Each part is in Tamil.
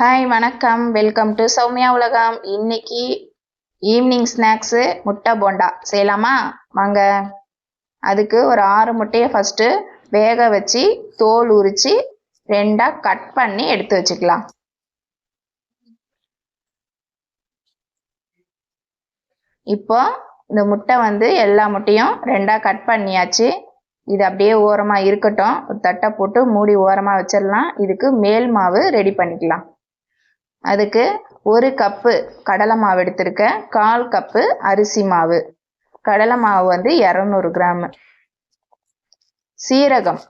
ஹாய் வணக்கம். வெல்கம் டு சௌமியா உலகம் இன்னைக்கு ஈவினிங் ஸ்நாக்ஸு முட்டை போண்டா. செய்யலாமா? வாங்க. அதுக்கு ஒரு ஆறு முட்டையை ஃபஸ்ட்டு வேக வச்சு தோல் உரித்து ரெண்டாக கட் பண்ணி எடுத்து வச்சுக்கலாம். இப்போ இந்த முட்டை வந்து எல்லா முட்டையும் ரெண்டாக கட் பண்ணியாச்சு. இது அப்படியே ஓரமாக இருக்கட்டும். ஒரு தட்டை போட்டு மூடி ஓரமாக வச்சிடலாம். இதுக்கு மேல் மாவு ரெடி பண்ணிக்கலாம். அதுக்கு ஒரு கப்பு கடலை மாவு எடுத்திருக்கேன். கால் கப்பு அரிசி மாவு. கடலை மாவு வந்து இரநூறு கிராமு. சீரகம்.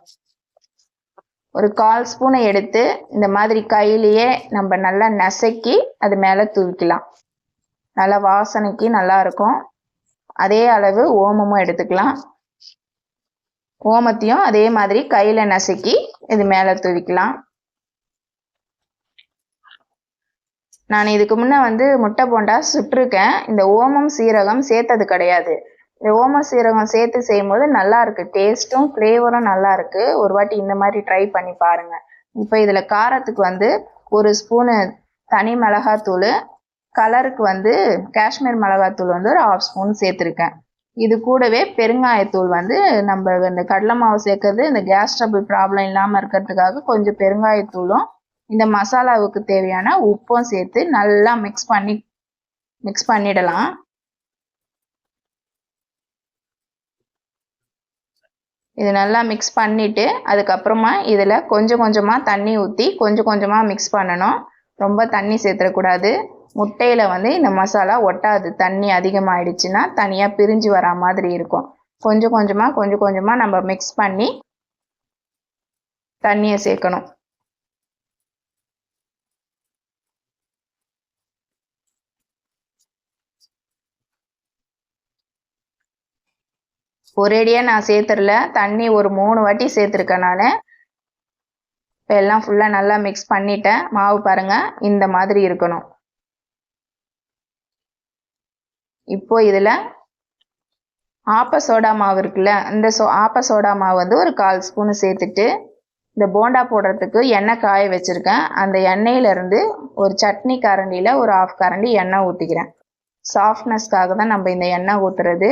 ஒரு கால் ஸ்பூனை எடுத்து இந்த மாதிரி கையிலேயே நம்ம நல்லா நசக்கி அது மேலே தூவிக்கலாம். நல்லா வாசனைக்கு நல்லா இருக்கும். அதே அளவு ஓமமும் எடுத்துக்கலாம். ஓமத்தையும் அதே மாதிரி கையில் நசுக்கி இது மேலே தூவிக்கலாம். நான் இதுக்கு முன்னே வந்து முட்டை போண்டா சுட்டிருக்கேன். இந்த ஓமம் சீரகம் சேர்த்தது கிடையாது. இந்த ஓமம் சீரகம் சேர்த்து செய்யும்போது நல்லா இருக்கு. டேஸ்ட்டும் ஃப்ளேவரும் நல்லா இருக்கு. ஒரு வாட்டி இந்த மாதிரி ட்ரை பண்ணி பாருங்க. இப்போ இதில் காரத்துக்கு வந்து ஒரு ஸ்பூனு தனி மிளகாத்தூள் கலருக்கு வந்து காஷ்மீர் மிளகாத்தூள் வந்து ஒரு ஆஃப் ஸ்பூன் சேர்த்துருக்கேன். இது கூடவே பெருங்காயத்தூள் வந்து நம்ம இந்த கடலை மாவு சேர்க்கறது இந்த கேஸ் ட்ரபிள் ப்ராப்ளம் இல்லாமல் இருக்கிறதுக்காக கொஞ்சம் பெருங்காயத்தூளும் இந்த மசாலாவுக்கு தேவையான உப்பும் சேர்த்து நல்லா மிக்ஸ் பண்ணி மிக்ஸ் பண்ணிடலாம். இது நல்லா மிக்ஸ் பண்ணிவிட்டு அதுக்கப்புறமா இதில் கொஞ்சம் கொஞ்சமாக தண்ணி ஊற்றி கொஞ்சம் கொஞ்சமாக மிக்ஸ் பண்ணணும். ரொம்ப தண்ணி சேர்த்துடக்கூடாது. முட்டையில் வந்து இந்த மசாலா ஒட்டாது. தண்ணி அதிகமாகிடுச்சுன்னா தனியாக பிரிஞ்சு வரா மாதிரி இருக்கும். கொஞ்சம் கொஞ்சமாக கொஞ்சம் கொஞ்சமாக நம்ம மிக்ஸ் பண்ணி தண்ணியை சேர்க்கணும். ஒரேடியாக நான் சேர்த்துடல. தண்ணி ஒரு மூணு வாட்டி சேர்த்துருக்கேன் நான். இப்போ எல்லாம் ஃபுல்லாக நல்லா மிக்ஸ் பண்ணிட்டேன். மாவு பாருங்கள் இந்த மாதிரி இருக்கணும். இப்போ இதில் ஆப்ப சோடா மாவு இருக்குல்ல இந்த சோ ஆப்ப சோடா மாவு வந்து ஒரு கால் ஸ்பூனு சேர்த்துட்டு இந்த போண்டா போடுறதுக்கு எண்ணெய் காய வச்சுருக்கேன். அந்த எண்ணெயிலேருந்து ஒரு சட்னி கரண்டியில் ஒரு ஆஃப் கரண்டி எண்ணெய் ஊற்றிக்கிறேன் சாஃப்ட்னஸ்க்காக தான் நம்ம இந்த எண்ணெய் ஊற்றுறது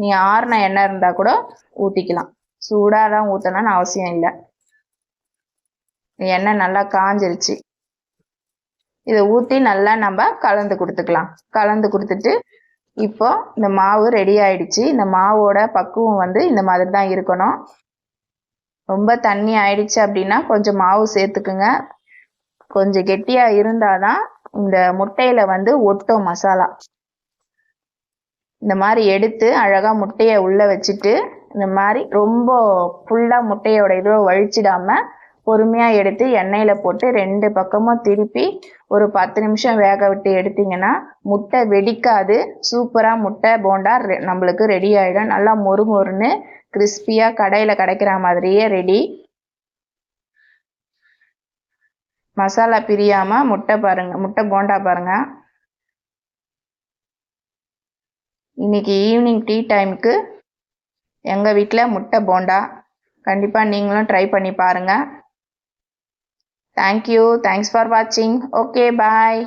நீ ஆறுன எண்ணெய் இருந்தால் கூட ஊற்றிக்கலாம் சூடாக தான் ஊற்றணும்னு அவசியம் இல்லை. எண்ணெய் நல்லா காஞ்சிருச்சு. இதை ஊற்றி நல்லா நம்ம கலந்து கொடுத்துக்கலாம். கலந்து கொடுத்துட்டு இப்போ இந்த மாவு ரெடி ஆயிடுச்சு. இந்த மாவோட பக்குவம் வந்து இந்த மாதிரி தான் இருக்கணும். ரொம்ப தண்ணி ஆயிடுச்சு அப்படின்னா கொஞ்சம் மாவு சேர்த்துக்குங்க. கொஞ்சம் கெட்டியாக இருந்தால் தான் இந்த முட்டையில் வந்து ஒட்டும் மசாலா. இந்த மாதிரி எடுத்து அழகாக முட்டையை உள்ளே வச்சுட்டு இந்த மாதிரி ரொம்ப ஃபுல்லாக முட்டையோட இதுவை வழிச்சிடாமல் பொறுமையாக எடுத்து எண்ணெயில் போட்டு ரெண்டு பக்கமும் திருப்பி ஒரு பத்து நிமிஷம் வேக விட்டு எடுத்தீங்கன்னா முட்டை வெடிக்காது. சூப்பராக முட்டை போண்டா நம்மளுக்கு ரெடி ஆகிடும் நல்லா மொறு மொறுன்னு கிறிஸ்பியாக கடையில் கிடைக்கிற மாதிரியே ரெடி மசாலா பிரியாமல் முட்டை பாருங்கள் முட்டை போண்டா பாருங்கள் இன்னைக்கு ஈவினிங் டீ டைமுக்கு எங்கள் வீட்டில் முட்டை போண்டா. கண்டிப்பாக நீங்களும் ட்ரை பண்ணி பாருங்கள் தேங்க்யூ தேங்க்ஸ் ஃபார் வாட்சிங் ஓகே பாய்